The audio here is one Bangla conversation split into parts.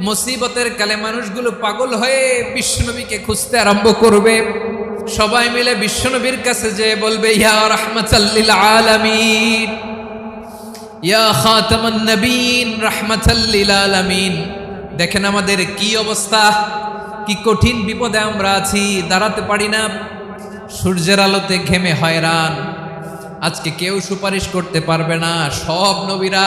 মুসিবতের কালে মানুষগুলো পাগল হয়ে বিশ্বনবীকে খুঁজতে আরম্ভ করবে। সবাই মিলে বিশ্বনবীর কাছে যে বলবে, ইয়া রহমতাল্লিল আলামিন, ইয়া খাতামান নবীন, রহমতাল্লিল আলামিন। দেখেন আমাদের কি অবস্থা, কি কঠিন বিপদে আমরা আছি, দাঁড়াতে পারি না। সূর্যের আলোতে ঘেমে হয়রান। আজকে কেউ সুপারিশ করতে পারবে না। সব নবীরা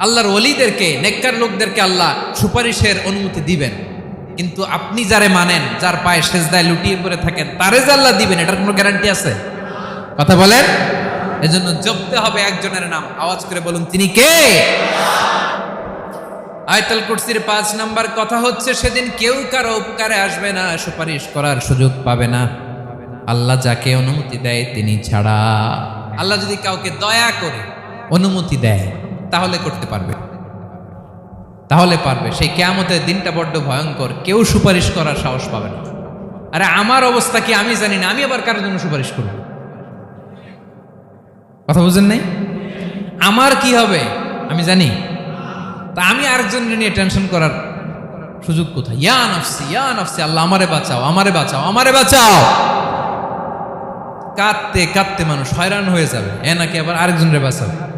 আল্লাহর ওলিদেরকে, নেককার লোকদেরকে আল্লাহ সুপারিশের অনুমতি দিবেন। কিন্তু আপনি যারে মানেন, যার পায়ে সেজদায় লুটিয়ে পড়ে থাকেন, তারে যে আল্লাহ দিবেন, এটার কোনো গ্যারান্টি আছে? কথা বলেন? এজন্য জপতে হবে একজনের নাম। আওয়াজ করে বলুন, তিনি কে? আয়তাল কুরসির পাঁচ নাম্বার কথা হচ্ছে, সেদিন কেউ কারও উপকারে আসবে না, সুপারিশ করার সুযোগ পাবে না। আল্লাহ যাকে অনুমতি দেয়, তিনি ছাড়া। আল্লাহ যদি কাউকে দয়া করে অনুমতি দেয় তাহলে করতে পারবে। তাহলে পারবে। সেই কেয়ামতের দিনটা বড্ড ভয়ঙ্কর। কেউ সুপারিশ করার সাহস পাবে না। আরে আমার অবস্থা কি আমি জানি না। আমি আবার কারোর জন্য সুপারিশ করব? কথা বুঝেন নাই? আমার কি হবে? আমি জানি। তা আমি আরেকজন নিয়ে টেনশন করার সুযোগ কোথায়? ইয়া নফসি ইয়া নফসি, আল্লাহ আমারে বাঁচাও আমারে বাঁচাও আমারে বাঁচাও! কাঁদতে কাঁদতে মানুষ হয়রান হয়ে যাবে। এ নাকি আবার আরেকজনের বাঁচাবে?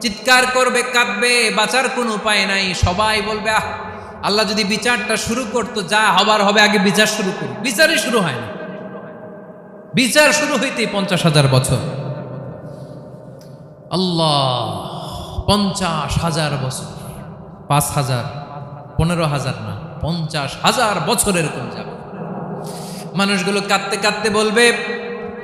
চিৎকার করবে, কাঁদবে, বাঁচার কোনো উপায় নাই। সবাই বলবে, আহ, আল্লাহ যদি বিচারটা শুরু করতো, যা হবার হবে, আগে বিচার শুরু করুক বিচারই শুরু হয় না। বিচার শুরু হইতেই পঞ্চাশ হাজার বছর। আল্লাহ, পঞ্চাশ হাজার বছর। পাঁচ হাজার, পনেরো হাজার না, পঞ্চাশ হাজার বছর এরকম যাবে মানুষগুলো কাঁদতে কাঁদতে বলবে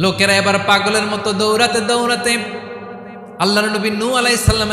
লোকেরা এবার পাগলের মতো দৌড়াতে দৌড়াতে আল্লাহ নবী নু আলাই সাল্লামের